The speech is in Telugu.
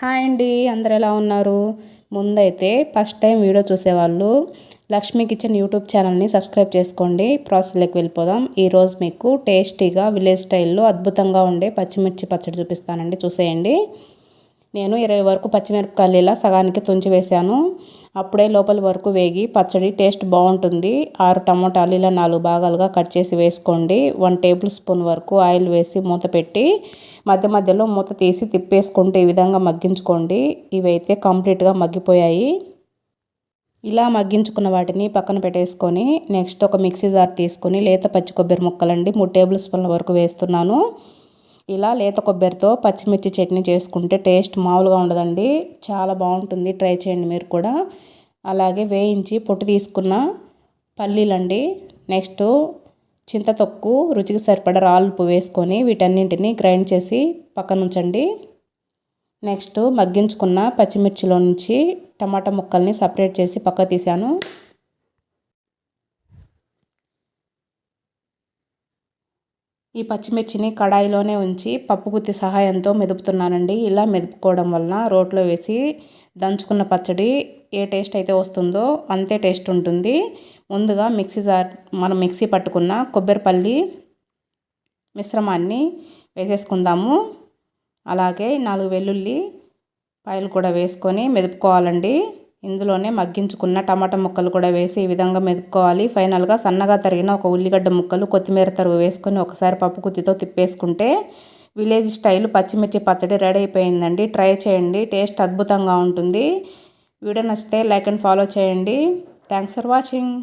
హాయ్ అండి అందరు ఎలా ఉన్నారు? ముందైతే ఫస్ట్ టైం వీడియో చూసేవాళ్ళు లక్ష్మీ కిచెన్ యూట్యూబ్ ఛానల్ని సబ్స్క్రైబ్ చేసుకోండి. ప్రాసెస్లోకి వెళ్ళిపోదాం. ఈరోజు మీకు టేస్టీగా విలేజ్ స్టైల్లో అద్భుతంగా ఉండే పచ్చిమిర్చి పచ్చడి చూపిస్తానండి. చూసేయండి. నేను ఇరవై వరకు పచ్చిమిరపకాయలు ఇలా సగానికి తుంచి వేశాను. అప్పుడే లోపల వరకు వేగి పచ్చడి టేస్ట్ బాగుంటుంది. ఆరు టమోటాలు ఇలా నాలుగు భాగాలుగా కట్ చేసి వేసుకోండి. వన్ టేబుల్ స్పూన్ వరకు ఆయిల్ వేసి మూత పెట్టి మధ్య మధ్యలో మూత తీసి తిప్పేసుకుంటే ఈ విధంగా మగ్గించుకోండి. ఇవైతే కంప్లీట్గా మగ్గిపోయాయి. ఇలా మగ్గించుకున్న వాటిని పక్కన పెట్టేసుకొని నెక్స్ట్ ఒక మిక్సీ జార్ తీసుకొని లేత పచ్చి కొబ్బరి ముక్కలండి. మూడు టేబుల్ స్పూన్ల వరకు వేస్తున్నాను. ఇలా లేత కొబ్బరితో పచ్చిమిర్చి చట్నీ చేసుకుంటే టేస్ట్ మామూలుగా ఉండదండి. చాలా బాగుంటుంది. ట్రై చేయండి మీరు కూడా. అలాగే వేయించి పొట్టు తీసుకున్న పల్లీలండి. నెక్స్ట్ చింతతొక్కు రుచికి సరిపడ రాళ్ళు వేసుకొని వీటన్నింటినీ గ్రైండ్ చేసి పక్కన ఉంచండి. నెక్స్ట్ మగ్గించుకున్న పచ్చిమిర్చిలో నుంచి టమాటా ముక్కల్ని సపరేట్ చేసి పక్క తీశాను. ఈ పచ్చిమిర్చిని కడాయిలోనే ఉంచి పప్పు గుత్తి సహాయంతో మెదుపుతున్నానండి. ఇలా మెదుపుకోవడం వలన రోట్లో వేసి దంచుకున్న పచ్చడి ఏ టేస్ట్ అయితే వస్తుందో అంతే టేస్ట్ ఉంటుంది. ముందుగా మిక్సీ జార్ మనం మిక్సీ పట్టుకున్న కొబ్బరిపల్లి మిశ్రమాన్ని వేసేసుకుందాము. అలాగే నాలుగు వెల్లుల్లి పాయలు కూడా వేసుకొని మెదుపుకోవాలండి. ఇందులోనే మగ్గించుకున్న టమాటా ముక్కలు కూడా వేసి ఈ విధంగా మెదుపుకోవాలి. ఫైనల్గా సన్నగా తరిగిన ఒక ఉల్లిగడ్డ ముక్కలు కొత్తిమీర తరుగు వేసుకొని ఒకసారి పప్పు కుత్తితో తిప్పేసుకుంటే విలేజ్ స్టైల్ పచ్చిమిర్చి పచ్చడి రెడీ అయిపోయిందండి. ట్రై చేయండి టేస్ట్ అద్భుతంగా ఉంటుంది. వీడియో నచ్చితే లైక్ అండ్ ఫాలో చేయండి. Thanks for watching.